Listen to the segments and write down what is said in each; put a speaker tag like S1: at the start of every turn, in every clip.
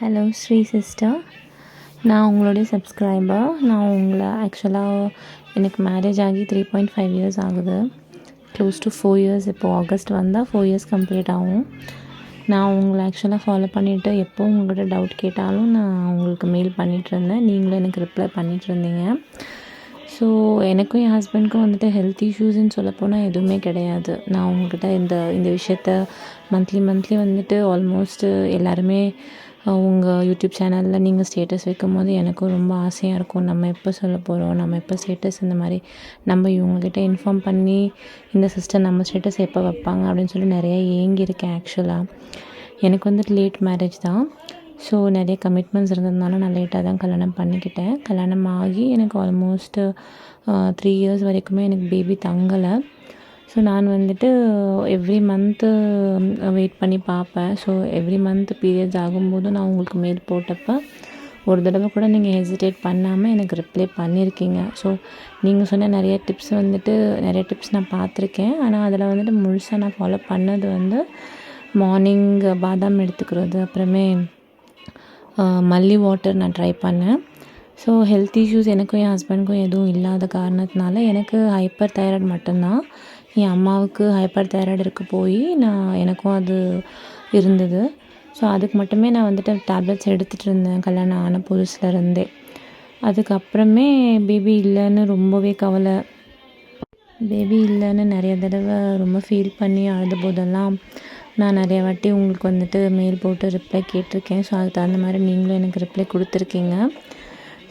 S1: Hello Sri sister நான் உங்களுடைய subscriber நான் உங்களை ஆக்சுவலாக எனக்கு மேரேஜ் ஆகி த்ரீ பாயிண்ட் ஃபைவ் இயர்ஸ் ஆகுது. க்ளோஸ் டு ஃபோர் இயர்ஸ் இப்போது ஆகஸ்ட் வந்தால் ஃபோர் இயர்ஸ் கம்ப்ளீட் ஆகும். நான் உங்களை ஆக்சுவலாக ஃபாலோ பண்ணிவிட்டு எப்போ உங்கள்கிட்ட டவுட் கேட்டாலும் நான் உங்களுக்கு மெயில் பண்ணிகிட்ருந்தேன் நீங்களும் எனக்கு ரிப்ளை பண்ணிகிட்ருந்தீங்க ஸோ எனக்கும் என் ஹஸ்பண்ட்க்கும் வந்துட்டு ஹெல்த் இஷ்யூஸ்ன்னு சொல்லப்போனால் எதுவுமே கிடையாது. நான் உங்கள்கிட்ட இந்த இந்த விஷயத்த மந்த்லி மந்த்லி வந்துட்டு ஆல்மோஸ்ட்டு எல்லாருமே உங்கள் யூடியூப் சேனலில் நீங்கள் ஸ்டேட்டஸ் வைக்கும்போது எனக்கும் ரொம்ப ஆசையாக இருக்கும். நம்ம எப்போ சொல்ல போகிறோம் நம்ம எப்போ ஸ்டேட்டஸ் இந்த மாதிரி நம்ம இவங்கக்கிட்ட இன்ஃபார்ம் பண்ணி இந்த சிஸ்டர் நம்ம ஸ்டேட்டஸ் எப்போ வைப்பாங்க அப்படின்னு சொல்லி நிறைய ஏங்கியிருக்கேன் ஆக்சுவலாக எனக்கு வந்துட்டு லேட் மேரேஜ் தான். ஸோ நிறைய கமிட்மெண்ட்ஸ் இருந்ததுனால நான் லேட்டாக தான் கல்யாணம் பண்ணிக்கிட்டேன். கல்யாணம் ஆகி எனக்கு ஆல்மோஸ்ட்டு த்ரீ இயர்ஸ் வரைக்குமே எனக்கு பேபி தங்கலை. ஸோ நான் வந்துட்டு எவ்ரி மந்த்து வெயிட் பண்ணி பார்ப்பேன். ஸோ எவ்ரி மந்த் பீரியட்ஸ் ஆகும்போது நான் உங்களுக்கு மெயில் போட்டப்போ ஒரு தடவை கூட நீங்கள் ஹெசிடேட் பண்ணாமல் எனக்கு ரிப்ளை பண்ணியிருக்கீங்க ஸோ நீங்கள் சொன்ன நிறைய டிப்ஸ் வந்துட்டு நிறைய டிப்ஸ் நான் பார்த்துருக்கேன். ஆனால் அதில் வந்துட்டு முழுசாக நான் ஃபாலோ பண்ணது வந்து மார்னிங் பாதாம் எடுத்துக்கிறது அப்புறமே மல்லி வாட்டர் நான் ட்ரை பண்ணேன். ஸோ ஹெல்த் இஷ்யூஸ் எனக்கும் என் ஹஸ்பண்டுக்கும் எதுவும் இல்லாத காரணத்தினால எனக்கு ஹைப்பர் தைராய்டு மட்டும்தான். என் அம்மாவுக்கு ஹைப்பர் தைராய்டு இருக்க போய் நான் எனக்கும் அது இருந்தது. ஸோ அதுக்கு மட்டுமே நான் வந்துட்டு டேப்லெட்ஸ் எடுத்துகிட்டு இருந்தேன். கல்யாணம் ஆன புதுசில் இருந்தே. அதுக்கப்புறமே பேபி இல்லைன்னு ரொம்பவே கவலை. பேபி இல்லைன்னு நிறைய தடவை ரொம்ப ஃபீல் பண்ணி அழுத போதெல்லாம் நான் நிறைய வாட்டி உங்களுக்கு வந்துட்டு மெயில் போட்டு ரிப்ளை கேட்டிருக்கேன். ஸோ அதுக்கு தகுந்த மாதிரி நீங்களும் எனக்கு ரிப்ளை கொடுத்துருக்கீங்க.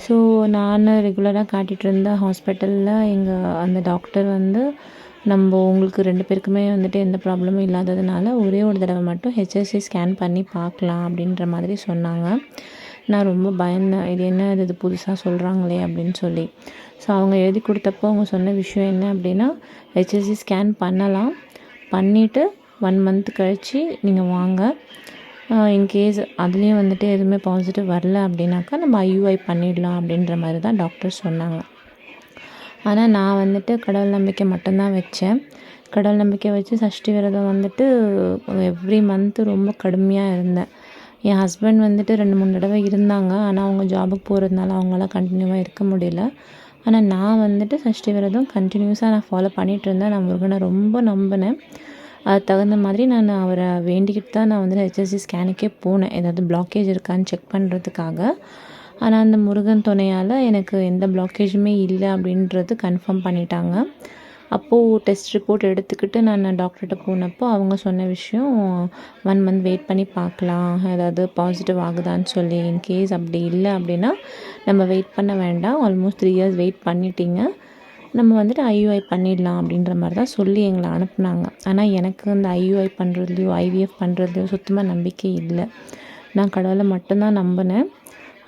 S1: ஸோ நான் ரெகுலராக காட்டிகிட்டு இருந்த ஹாஸ்பிட்டலில் எங்கள் அந்த டாக்டர் வந்து நம்ம உங்களுக்கு ரெண்டு பேருக்குமே வந்துட்டு எந்த ப்ராப்ளமும் இல்லாததுனால ஒரே ஒரு தடவை மட்டும் ஹெச்எஸ்சி ஸ்கேன் பண்ணி பார்க்கலாம் அப்படின்ற மாதிரி சொன்னாங்க. நான் ரொம்ப பயந்தேன். இது என்ன இது புதுசாக சொல்கிறாங்களே அப்படின்னு சொல்லி. ஸோ அவங்க எழுதி கொடுத்தப்போ அவங்க சொன்ன விஷயம் என்ன அப்படின்னா ஹெச்எஸ்சி ஸ்கேன் பண்ணலாம். பண்ணிவிட்டு ஒன் மந்த் கழித்து நீங்கள் வாங்க. இன்கேஸ் அதுலேயும் வந்துட்டு எதுவுமே பாசிட்டிவ் வரல அப்படின்னாக்கா நம்ம ஐயூஐ பண்ணிடலாம் அப்படின்ற மாதிரி தான் டாக்டர் சொன்னாங்க. ஆனால் நான் வந்துட்டு கடவுள் நம்பிக்கை மட்டும்தான் வச்சேன். கடவுள் நம்பிக்கை வச்சு சஷ்டி விரதம் வந்துட்டு எவ்ரி மந்த்து ரொம்ப கடுமையாக இருந்தேன். என் ஹஸ்பண்ட் வந்துட்டு ரெண்டு மூணு தடவை இருந்தாங்க. ஆனால் அவங்க ஜாபுக்கு போகிறதுனால அவங்களாம் கண்டினியூவாக இருக்க முடியல. ஆனால் நான் வந்துட்டு சஷ்டி விரதம் கண்டினியூஸாக நான் ஃபாலோ பண்ணிகிட்டு இருந்தேன். நான் முருகனை ரொம்ப நம்பினேன். அது தகுந்த மாதிரி நான் அவரை வேண்டிக்கிட்டு தான் நான் வந்துட்டு ஹெச்எஸ்சி ஸ்கேனுக்கே போனேன். ஏதாவது பிளாக்கேஜ் இருக்கான்னு செக் பண்ணுறதுக்காக ஆனால் அந்த முருகன் துணையால் எனக்கு எந்த பிளாக்கேஜுமே இல்லை அப்படின்றது கன்ஃபார்ம் பண்ணிட்டாங்க. அப்போது டெஸ்ட் ரிப்போர்ட் எடுத்துக்கிட்டு நான் டாக்டர்கிட்ட போனப்போ அவங்க சொன்ன விஷயம் ஒன் மந்த் வெயிட் பண்ணி பார்க்கலாம். ஏதாவது பாசிட்டிவ் ஆகுதான்னு சொல்லி இன்கேஸ் அப்படி இல்லை அப்படின்னா நம்ம வெயிட் பண்ண வேண்டாம். ஆல்மோஸ்ட் த்ரீ இயர்ஸ் வெயிட் பண்ணிட்டீங்க. நம்ம வந்துட்டு ஐயூஐ பண்ணிடலாம் அப்படின்ற மாதிரி தான் சொல்லி எங்களை அனுப்புனாங்க. ஆனால் எனக்கு அந்த ஐயூஐ பண்ணுறதுலையோ ஐவிஎஃப் பண்ணுறதுலையோ சுத்தமாக நம்பிக்கை இல்லை. நான் கடவுளை மட்டும்தான் நம்பினேன்.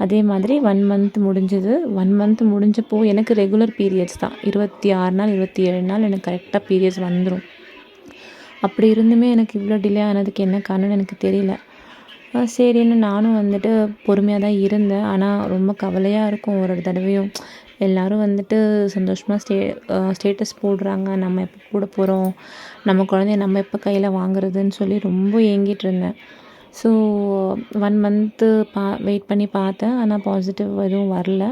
S1: அதே மாதிரி ஒன் மந்த் முடிஞ்சது. ஒன் மந்த் முடிஞ்சப்போ எனக்கு ரெகுலர் பீரியட்ஸ் தான். இருபத்தி ஆறு நாள் இருபத்தி ஏழு நாள் எனக்கு கரெக்டாக பீரியட்ஸ் வந்துடும் அப்படி இருந்துமே எனக்கு இவ்வளோ டிலே ஆனதுக்கு என்ன காரணம்னு எனக்கு தெரியல. சரின்னு நானும் வந்துட்டு பொறுமையாக தான் இருந்தேன். ஆனால் ரொம்ப கவலையாக இருக்கும் ஒரு தடவையும். எல்லோரும் வந்துட்டு சந்தோஷமாக ஸ்டே ஸ்டேட்டஸ் போடுறாங்க. நம்ம எப்போ கூட போகிறோம் நம்ம குழந்தைய நம்ம எப்போ கையில் வாங்குறதுன்னு சொல்லி ரொம்ப ஏங்கிட்டு இருந்தேன். ஸோ ஒன் மந்த்து பா வெயிட் பண்ணி பார்த்தேன். ஆனால் பாசிட்டிவ் எதுவும் வரல.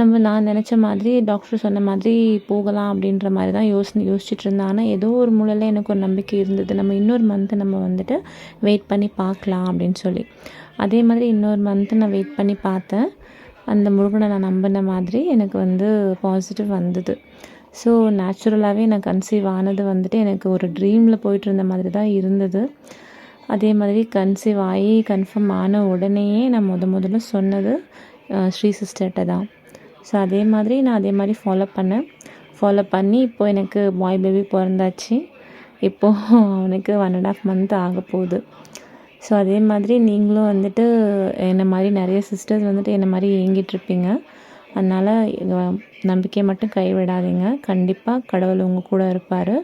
S1: நம்ம நான் நினச்ச மாதிரி டாக்டர் சொன்ன மாதிரி போகலாம் அப்படின்ற மாதிரி தான் யோசி யோசிச்சுட்டு இருந்தேன். ஆனால் ஏதோ ஒரு மூலையில் எனக்கு ஒரு நம்பிக்கை இருந்தது. நம்ம இன்னொரு மந்த்து நம்ம வந்துட்டு வெயிட் பண்ணி பார்க்கலாம் அப்படின்னு சொல்லி. அதே மாதிரி இன்னொரு மந்த்து நான் வெயிட் பண்ணி பார்த்தேன். அந்த முருகனை நான் நம்பின மாதிரி எனக்கு வந்து பாசிட்டிவ் வந்தது. ஸோ நேச்சுரலாகவே நான் கன்சீவ் ஆனது வந்துட்டு எனக்கு ஒரு ட்ரீமில் போயிட்டு இருந்த மாதிரி தான் இருந்தது. அதே மாதிரி கன்சீவ் ஆகி கன்ஃபார்ம் ஆன உடனேயே நான் முத முதல்ல சொன்னது ஸ்ரீ சிஸ்டர்கிட்ட தான். ஸோ அதே மாதிரி நான் அதே மாதிரி ஃபாலோ பண்ணேன். ஃபாலோ பண்ணி இப்போது எனக்கு பாய் பேபி பிறந்தாச்சு. இப்போது அவனுக்கு ஒன் அண்ட் ஆஃப் மந்த் ஆக போகுது. ஸோ அதே மாதிரி நீங்களும் வந்துட்டு என்னை மாதிரி நிறைய சிஸ்டர்ஸ் வந்துட்டு என்னை மாதிரி ஏங்கிட்டுருப்பீங்க அதனால் நம்பிக்கையை மட்டும் கைவிடாதீங்க. கண்டிப்பாக கடவுள் உங்கள் கூட இருப்பார்.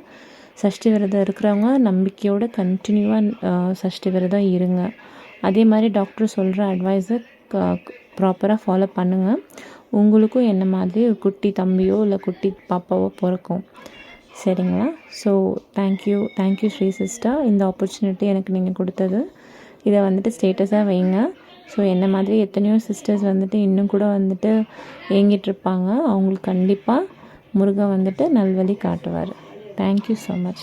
S1: சஷ்டி விரதம் இருக்கிறவங்க நம்பிக்கையோடு கண்டினியூவாக சஷ்டி விரதம் இருங்க. அதே மாதிரி டாக்டர் சொல்கிற அட்வைஸை ப்ராப்பராக ஃபாலோ பண்ணுங்கள் உங்களுக்கும் என்ன மாதிரி ஒரு குட்டி தம்பியோ இல்லை குட்டி பாப்பாவோ பிறக்கும். சரிங்களா? So thank you thank you Sri sister இந்த ஆப்பர்ச்சுனிட்டி எனக்கு நீங்கள் கொடுத்தது. இதை வந்துட்டு ஸ்டேட்டஸாக வைங்க. ஸோ என்ன மாதிரி எத்தனையோ சிஸ்டர்ஸ் வந்துட்டு இன்னும் கூட வந்துட்டு ஏங்கிட்டு இருப்பாங்க. அவங்களுக்கு கண்டிப்பாக முருகன் வந்துட்டு நல்வழி காட்டுவார். Thank you so much